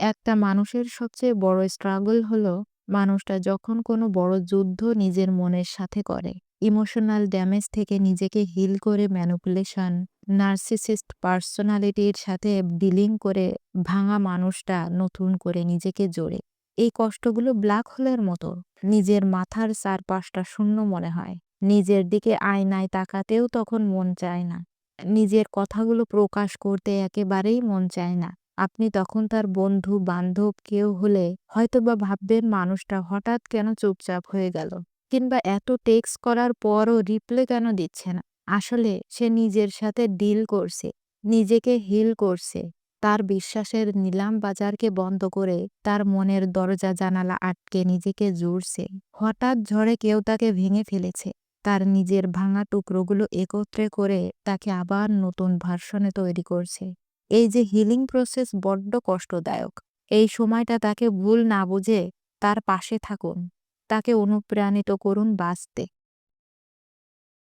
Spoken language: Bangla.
একটা মানুষের সবচেয়ে বড় স্ট্রাগল হলো মানুষটা যখন কোনো বড় যুদ্ধ নিজের মনের সাথে করে। ইমোশনাল ড্যামেজ থেকে নিজেকে হিল করে ম্যানিপুলেশন, নার্সিসিস্ট পার্সোনালিটির সাথে ডিলিং করে ভাঙা মানুষটা নতুন করে নিজেকে জোড়ে। এই কষ্টগুলো ব্ল্যাক হোলের মতো। নিজের মাথার চারপাশটা শূন্য মনে হয়। নিজের দিকে আয়নায় তাকাতেও তখন মন চায় না। নিজের কথাগুলো প্রকাশ করতে একেবারেই মন চায় না। আপনি তখন তার বন্ধু, বান্ধব কেউ হলে হয়তোবা ভাববেন মানুষটা হঠাৎ কেন চুপচাপ হয়ে গেল? কিংবা এত টেক্স করার পরও রিপ্লে কেন দিচ্ছে না? আসলে সে নিজের সাথে ডিল করছে, নিজেকে হিল করছে। তার বিশ্বাসের নিলাম বাজারকে বন্ধ করে তার মনের দরজা জানালা আটকে নিজেকে জুড়ছে। হঠাৎ ঝড়ে কেউ তাকে ভেঙে ফেলেছে। তার নিজের ভাঙা টুকরোগুলো একত্রে করে তাকে আবার নতুন ভার্সনে তৈরি করছে। এই যে হিলিং প্রসেস বড্ড কষ্টদায়ক। এই সময়টা তাকে ভুল না বুঝে তার পাশে থাকুন, তাকে অনুপ্রাণিত করুন বাঁচতে।